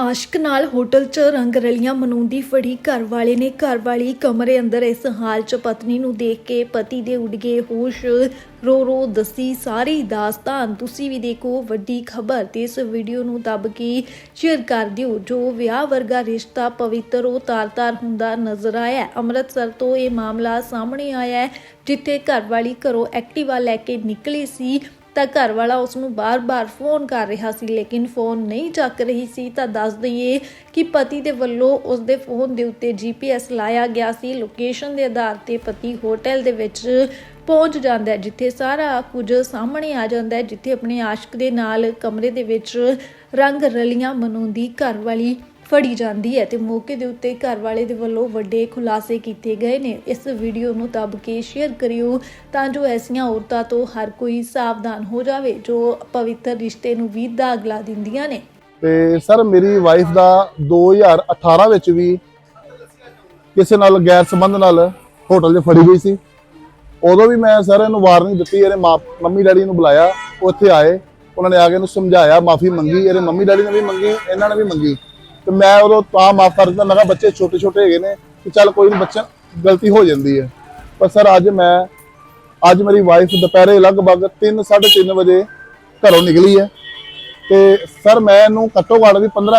ਆਸ਼ਕ ਨਾਲ ਹੋਟਲ 'ਚ ਰੰਗ ਰਲੀਆਂ ਮਨਾਉਂਦੀ ਫੜੀ ਘਰ ਵਾਲੇ ਨੇ ਘਰ ਵਾਲੀ ਕਮਰੇ ਅੰਦਰ ਇਸ ਹਾਲ 'ਚ ਪਤਨੀ ਨੂੰ ਦੇਖ ਕੇ ਪਤੀ ਦੇ ਉੱਡ ਗਏ ਹੋਸ਼, ਰੋ ਰੋ ਦੱਸੀ, ਸਾਰੀ ਦਾਸਤਾਨ, ਤੁਸੀਂ ਵੀ ਦੇਖੋ, ਵੱਡੀ ਖਬਰ ਤੇ ਇਸ ਵੀਡੀਓ ਨੂੰ ਦੱਬ ਕੇ ਸ਼ੇਅਰ ਕਰ ਦਿਓ। ਜੋ ਵਿਆਹ ਵਰਗਾ ਰਿਸ਼ਤਾ ਪਵਿੱਤਰ ਉਹ ਤਾਰ-ਤਾਰ ਹੁੰਦਾ ਨਜ਼ਰ ਆਇਆ। ਅੰਮ੍ਰਿਤਸਰ ਤੋਂ ਇਹ ਮਾਮਲਾ ਸਾਹਮਣੇ ਆਇਆ ਜਿੱਥੇ ਘਰ ਵਾਲੀ ਘਰੋਂ ਐਕਟਿਵਾ ਲੈ ਕੇ ਨਿਕਲੀ ਸੀ। ਤਾਂ ਘਰ ਵਾਲਾ ਉਸ ਨੂੰ ਬਾਰ-ਬਾਰ ਫੋਨ ਕਰ ਰਿਹਾ ਸੀ, ਲੇਕਿਨ ਫੋਨ ਨਹੀਂ ਚੱਕ ਰਹੀ ਸੀ। ਤਾਂ ਦੱਸ ਦਈਏ ਕਿ ਪਤੀ ਦੇ ਵੱਲੋਂ ਉਸ ਦੇ ਫੋਨ ਦੇ ਉੱਤੇ GPS ਲਾਇਆ ਗਿਆ ਸੀ। ਲੋਕੇਸ਼ਨ ਦੇ ਆਧਾਰ ਤੇ ਪਤੀ ਹੋਟਲ ਦੇ ਵਿੱਚ ਪਹੁੰਚ ਜਾਂਦਾ ਹੈ, ਜਿੱਥੇ ਸਾਰਾ ਕੁਝ ਸਾਹਮਣੇ ਆ ਜਾਂਦਾ ਹੈ, ਜਿੱਥੇ ਆਪਣੇ ਆਸ਼ਕ ਦੇ ਨਾਲ ਕਮਰੇ ਦੇ ਵਿੱਚ ਰੰਗ ਰਲੀਆਂ ਮਨਾਉਂਦੀ ਘਰ ਵਾਲੀ ਫੜੀ ਜਾਂਦੀ ਹੈ ਤੇ ਮੌਕੇ ਦੇ ਉੱਤੇ ਘਰ ਵਾਲੇ ਦੇ ਵੱਲੋਂ ਵੱਡੇ ਖੁਲਾਸੇ ਕੀਤੇ ਗਏ ਨੇ। ਇਸ ਵੀਡੀਓ ਨੂੰ ਦੱਬ ਕੇ ਸ਼ੇਅਰ ਕਰਿਓ ਤਾਂ ਜੋ ਐਸੀਆਂ ਔਰਤਾਂ ਤੋਂ ਹਰ ਕੋਈ ਸਾਵਧਾਨ ਹੋ ਜਾਵੇ, ਜੋ ਪਵਿੱਤਰ ਰਿਸ਼ਤੇ ਨੂੰ ਵੀ ਦਾਗ ਲਾ ਦਿੰਦੀਆਂ ਨੇ। ਤੇ ਸਰ, ਮੇਰੀ ਵਾਈਫ ਦਾ 2018 ਵਿੱਚ ਵੀ ਕਿਸੇ ਨਾਲ ਗੈਰ ਸੰਬੰਧ ਨਾਲ ਹੋਟਲ 'ਚ ਫੜੀ ਗਈ ਸੀ। ਉਦੋਂ ਵੀ ਮੈਂ ਸਰ ਇਹਨੂੰ ਵਾਰਨਿੰਗ ਦਿੱਤੀ, ਇਹਨੇ ਮਾਂ, ਮੰਮੀ ਡੈਡੀ ਨੂੰ ਬੁਲਾਇਆ, ਉਹ ਆਏ। ਉਹਨਾਂ ਨੇ ਆ ਕੇ ਇਹਨੂੰ ਸਮਝਾਇਆ, ਮਾਫੀ ਮੰਗੀ, ਇਹਦੇ ਮੰਮੀ ਡੈਡੀ ਨੇ ਵੀ ਮੰਗੀ, ਇਹਨਾਂ ਨੇ ਵੀ ਮੰਗੀ। ਤੇ ਮੈਂ ਉਦੋਂ ਤਾਂ ਮਾਫ ਕਰ ਦਿੱਤਾ ਮੈਂ ਕਿਹਾ ਬੱਚੇ ਛੋਟੇ ਛੋਟੇ ਹੈਗੇ ਨੇ ਕਿ ਚੱਲ ਕੋਈ ਨਹੀਂ ਬੱਚਾ ਗਲਤੀ ਹੋ ਜਾਂਦੀ ਹੈ। ਪਰ ਸਰ ਅੱਜ ਮੈਂ, ਅੱਜ ਮੇਰੀ ਵਾਈਫ ਦੁਪਹਿਰੇ ਲਗਭਗ 3 3:30 ਵਜੇ ਘਰੋਂ ਨਿਕਲੀ ਹੈ। ਤੇ ਸਰ ਮੈਂ ਇਹਨੂੰ ਘੱਟੋ ਘੱਟ ਵੀ 15